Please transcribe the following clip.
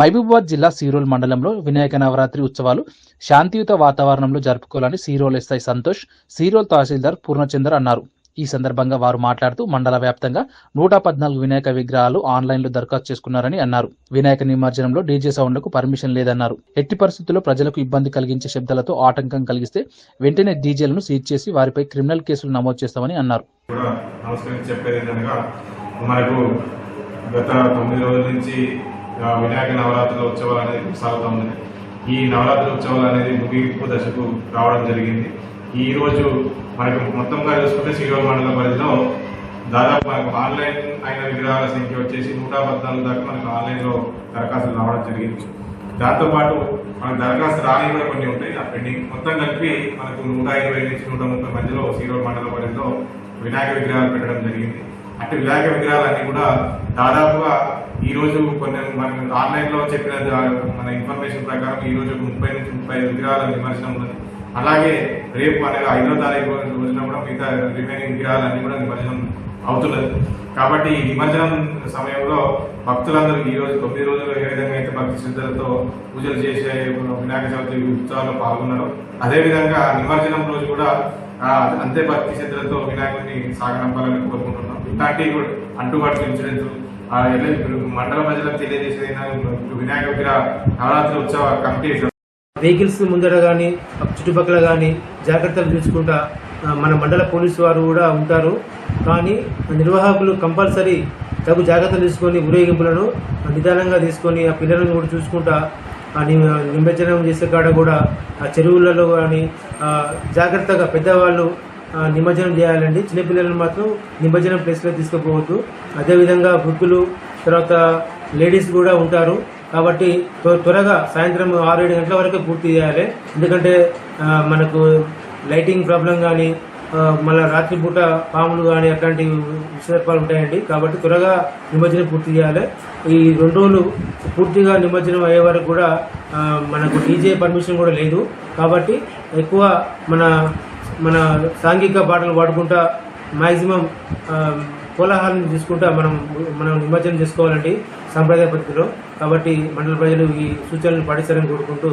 మహబూబాబాద్ జిల్లా సీరోల్ మండలంలో వినాయక నవరాత్రి ఉత్సవాలు శాంతియుత వాతావరణంలో జరుపుకోవాలని సీరోల్ ఎస్ఐ సంతోష్ సీరోల్ తహసీల్దార్ పూర్ణచందర్ అన్నారు. ఈ సందర్భంగా వారు మాట్లాడుతూ మండల వ్యాప్తంగా నూట పద్నాలుగు వినాయక విగ్రహాలు ఆన్లైన్లో దరఖాస్తు చేసుకున్నారని అన్నారు. వినాయక నిమజ్జనంలో డీజే సౌండ్లకు పర్మిషన్ లేదన్నారు. ఎట్టి పరిస్థితుల్లో ప్రజలకు ఇబ్బంది కలిగించే శబ్దాలతో ఆటంకం కలిగిస్తే వెంటనే డీజేలను సీజ్ చేసి వారిపై క్రిమినల్ కేసులు నమోదు చేస్తామని అన్నారు. మనకు గత తొమ్మిది రోజుల నుంచి వినాయక నవరాత్రుల ఉత్సవాలు అనేది కొనసాగుతూ ఉంది. ఈ నవరాత్రి ఉత్సవాలు అనేది ముగింపు దశకు రావడం జరిగింది. ఈ రోజు మనకు మొత్తంగా చూసుకుంటే శ్రీరామ మండల పరిధిలో దాదాపు మనకు ఆన్లైన్ అయిన విగ్రహాల సంఖ్య వచ్చేసి నూట పద్నాలుగు దాకా మనకు ఆన్లైన్లో దరఖాస్తులు రావడం జరిగింది. దాంతోపాటు మనకు దరఖాస్తు రాని కూడా కొన్ని ఉంటాయి. ఆ పెండింగ్ మొత్తం కలిపి మనకు నూట ఇరవై నుంచి నూట ముప్పై మధ్యలో శ్రీరామ మండల పరిధిలో వినాయక విగ్రహాలు పెట్టడం జరిగింది. అంటే వినాయక విగ్రహాలన్నీ కూడా దాదాపుగా ఈ రోజు కొన్ని మనకి ఆన్లైన్లో చెప్పిన మన ఇన్ఫర్మేషన్ ప్రకారం ఈ రోజు ముప్పై నుంచి ముప్పై విగ్రహాల నిమజ్జనం ఉన్నది. అలాగే రేపు అనగా ఐదో తారీఖు రోజున కూడా మిగతా రిమైనింగ్ విగ్రహాలన్నీ కూడా నిమజ్జనం అవుతున్నది. కాబట్టి ఈ నిమజ్జనం సమయంలో భక్తులందరూ ఈ రోజు తొమ్మిది రోజులు ఏ విధంగా అయితే భక్తి శ్రద్ధలతో పూజలు చేసే వినాయక చవితి ఉత్సవాల్లో పాల్గొన్నారు అదేవిధంగా నిమజ్జనం రోజు కూడా అంతే భక్తి శ్రద్ధలతో వినాయకుడిని సాగనంపాలని కోరుకుంటున్నాం. ఇట్లాంటి కూడా అంటుబాటు ఇన్సూరెన్స్ మండల ప్రజలకు తెలియజేసేది వినాయక విగ్రహ నవరాత్రి ఉత్సవ కమిటీ వెహికల్స్ ముందర కానీ చుట్టుపక్కల కానీ జాగ్రత్తలు చూసుకుంటా మన మండల పోలీసు వారు కూడా ఉంటారు. కానీ నిర్వాహకులు కంపల్సరీ తగు జాగ్రత్తలు తీసుకొని ఊరేగింపులను నిదానంగా తీసుకొని ఆ పిల్లలను కూడా చూసుకుంటా నిమజ్జనం చేసే కాడ కూడా ఆ చెరువులలో కానీ జాగ్రత్తగా పెద్దవాళ్ళు నిమజ్జనం చేయాలండి. చిన్నపిల్లలను మాత్రం నిమజ్జనం ప్లేస్లో తీసుకుపోవద్దు. అదేవిధంగా వృద్ధులు తర్వాత లేడీస్ కూడా ఉంటారు. కాబట్టి త్వరగా సాయంత్రం ఆరు ఏడు గంటల వరకు పూర్తి చేయాలి. ఎందుకంటే మనకు లైటింగ్ ప్రాబ్లం కానీ మళ్ళీ రాత్రిపూట పాములు కానీ అట్లాంటి విషయాలు ఉంటాయండి. కాబట్టి త్వరగా నిమజ్జనం పూర్తి చేయాలి. ఈ రెండు రోజులు పూర్తిగా నిమజ్జనం అయ్యే వరకు కూడా మనకు డీజే పర్మిషన్ కూడా లేదు. కాబట్టి ఎక్కువ మన మన సాంఘిక పాటలు పాడుకుంటా మాక్సిమం కోలాహలం తీసుకుంటా మనం మనం నిమజ్జనం చేసుకోవాలండి సాంప్రదాయ పద్ధతిలో. కాబట్టి మండల ప్రజలు ఈ సూచనలు పాటిస్తారని కోరుకుంటూ